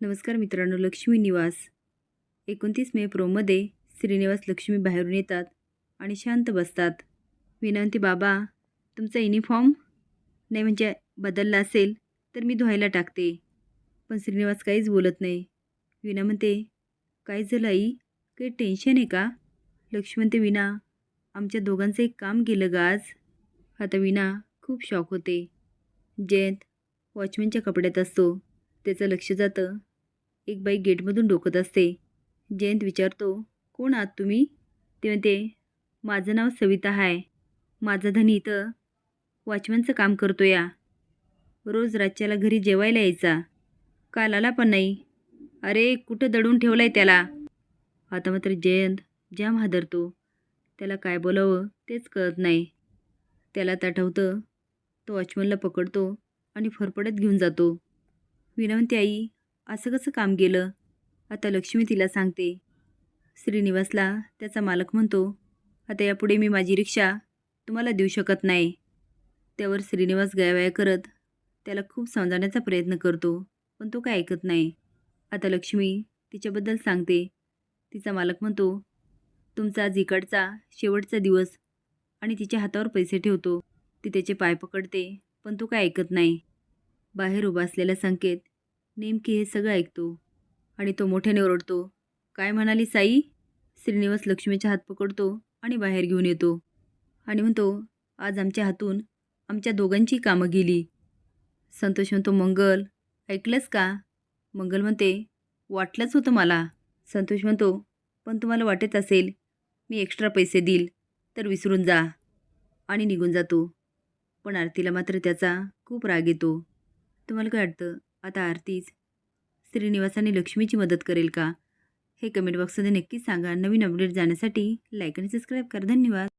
नमस्कार मित्रांनो लक्ष्मी निवास. एकोणतीस मे प्रोमध्ये श्रीनिवास लक्ष्मी बाहेरून येतात आणि शांत बसतात. विनंती बाबा तुमचा युनिफॉर्म नाही म्हणजे बदलला असेल तर मी धुवायला टाकते. पण श्रीनिवास काहीच बोलत नाही. विना म्हणते काय झालं आई? काही टेन्शन आहे का? लक्ष्मी म्हणते विना आमच्या दोघांचं एक काम केलं ग आज. आता विना खूप शॉक होते. जयंत वॉचमॅनच्या कपड्यात असतो. त्याचं लक्ष जातं. एक बाई गेटमधून डोकत असते जयंत विचारतो कोण आहात तुम्ही? ते म्हणते माझं नाव सविता आहे माझा धनी इथं वॉचमनचं काम करतो या. रोज राज्याला घरी जेवायला यायचा. काल आला पण नाही. अरे कुठं दडून ठेवलं आहे त्याला? आता मात्र जयंत जाम हादरतो. त्याला काय बोलावं तेच कळत नाही. त्याला आठवतं तो वॉचमनला पकडतो आणि फरफडत घेऊन जातो. विनवंती आई असं कसं काम गेलं? आता लक्ष्मी तिला सांगते. श्रीनिवासला त्याचा मालक म्हणतो आता यापुढे मी माझी रिक्षा तुम्हाला देऊ शकत नाही. त्यावर श्रीनिवास गयावया करत त्याला खूप समजावण्याचा प्रयत्न करतो पण तो काय ऐकत नाही. आता लक्ष्मी तिच्याबद्दल सांगते. तिचा मालक म्हणतो तुमचा आज इकडचा शेवटचा दिवस आणि तिच्या हातावर पैसे ठेवतो. ती त्याचे पाय पकडते पण तो काय ऐकत नाही. बाहेर उभा असलेला संकेत नेमकी हे सगळं ऐकतो आणि तो मोठ्याने ओरडतो. काय म्हणाली साई? श्रीनिवास लक्ष्मीचा हात पकडतो आणि बाहेर घेऊन येतो. आणि म्हणतो आज आमच्या हातून आमच्या दोघांची कामं गेली. संतोष म्हणतो मंगल ऐकलंस का? मंगल म्हणते वाटलंच होतं मला. संतोष म्हणतो पण तुम्हाला वाटत असेल मी एक्स्ट्रा पैसे देईल तर विसरून जा. आणि निघून जातो. पण आरतीला मात्र त्याचा खूप राग येतो. तुम्हाला काय वाटतं? आता आरतीच. श्रीनिवासाने लक्ष्मीची मदत करेल का? हे कमेंट बॉक्समध्ये नक्कीच सांगा. नवीन अपडेट जाण्यासाठी लाईक आणि सबस्क्राईब करा. धन्यवाद.